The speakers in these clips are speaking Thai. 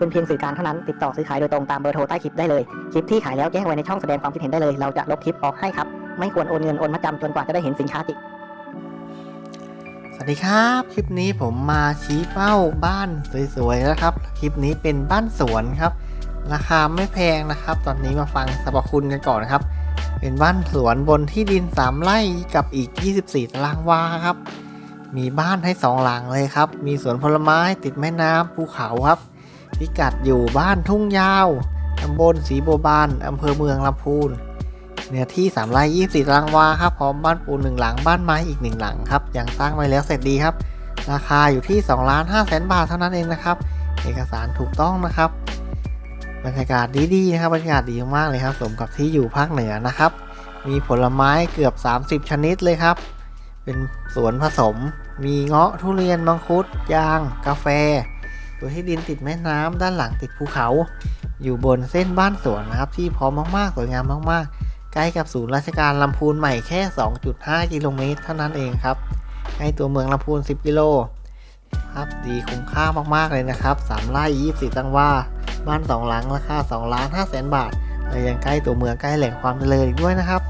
เป็นเพียงสื่อกลางเท่านั้น ติดต่อซื้อขายโดยตรงตามเบอร์โทรใต้คลิปได้เลย คลิปที่ขายแล้วแจ้งไว้ในช่องแสดงความคิดเห็นได้เลย เราจะลบคลิปออกให้ครับ ไม่ควรโอนเงินโอนมาจำจนกว่าจะได้เห็นสินค้าจริงสวัสดีครับ คลิปนี้ผมมาชี้เป้าบ้านสวยๆนะครับ คลิปนี้เป็นบ้านสวนครับ ราคาไม่แพงนะครับ ตอนนี้มาฟังสรรพคุณกันก่อนนะครับ เป็นบ้านสวนบนที่ดิน 3 ไร่กับอีก 24 ตารางวาครับ มีบ้านให้ 2 หลังเลยครับ มีสวนผลไม้ติดแม่น้ำภูเขาครับ พิกัดอยู่บ้านทุ่งยาว ตำบลศรีบัวบาน อำเภอเมืองลำพูน เนื้อที่3ไร่24ตารางวาครับ พร้อมบ้านปูนหนึ่งหลัง บ้านไม้อีกหนึ่งหลังครับ ยังสร้างไว้แล้วเสร็จดีครับ ราคาอยู่ที่2ล้าน5แสนบาทเท่านั้นเองนะครับ เอกสารถูกต้องนะครับ บรรยากาศดีๆนะครับ บรรยากาศดีมากเลยครับ สมกับที่อยู่ภาคเหนือนะครับ มีผลไม้เกือบ 30 ชนิดเลยครับ เป็นสวนผสม มีเงาะ ทุเรียน มังคุด ยาง กาแฟ ตัวที่ดินติดแม่น้ำด้านหลังติดภูเขา อยู่บนเส้นบ้านสวนนะครับ ที่พร้อมมากๆสวยงามมากๆ ใกล้กับศูนย์ราชการลำพูนใหม่แค่ 2.5 กิโลเมตรเท่านั้นเองครับใกล้ตัวเมืองลำพูน 10 กิโลครับดีคุ้มค่ามากๆเลยนะครับ3ไร่24ตังว่า บ้าน 2 หลังราคา2ล้าน5แสนบาทและยังใกล้ตัวเมืองใกล้แหล่งความเจริญอีกด้วยนะครับ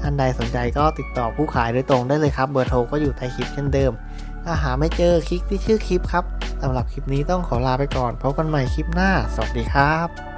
ท่านใดสนใจก็ติดต่อผู้ขายโดยตรงได้เลยครับ เบอร์โทรก็อยู่ใต้คลิปเช่นเดิม ถ้าหาไม่เจอคลิกที่ชื่อคลิปครับ สำหรับคลิปนี้ต้องขอลาไปก่อนพบกันใหม่คลิปหน้า สวัสดีครับ